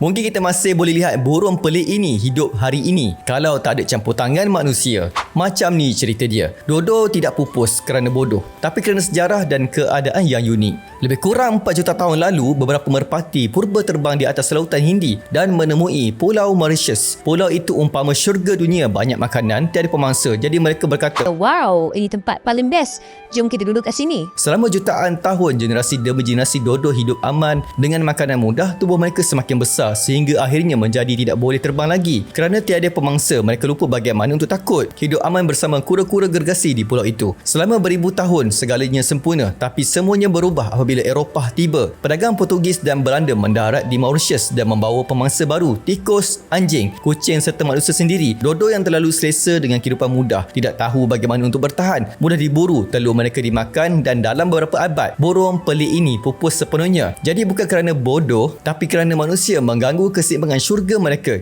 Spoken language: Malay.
Mungkin kita masih boleh lihat burung pelik ini hidup hari ini kalau tak ada campur tangan manusia. Macam ni cerita dia. Dodo tidak pupus kerana bodoh, tapi kerana sejarah dan keadaan yang unik. Lebih kurang 4 juta tahun lalu, beberapa merpati purba terbang di atas lautan Hindi dan menemui Pulau Mauritius. Pulau itu umpama syurga dunia, banyak makanan, tiada pemangsa. Jadi mereka berkata, Wow, ini tempat paling best. Jom kita duduk kat sini. Selama jutaan tahun generasi demi generasi dodo hidup aman dengan makanan mudah tubuh mereka semakin besar sehingga akhirnya menjadi tidak boleh terbang lagi kerana tiada pemangsa mereka lupa bagaimana untuk takut hidup aman bersama kura-kura gergasi di pulau itu. Selama beribu tahun segalanya sempurna tapi semuanya berubah apabila Eropah tiba. Pedagang Portugis dan Belanda mendarat di Mauritius dan membawa pemangsa baru tikus, anjing, kucing serta manusia sendiri. Dodo yang terlalu selesa dengan kehidupan mudah tidak tahu bagaimana untuk bertahan. Mudah diburu telur mereka dimakan dan dalam beberapa abad burung pelik ini pupus sepenuhnya. Jadi bukan kerana bodoh tapi kerana manusia mengganggu keseimbangan syurga mereka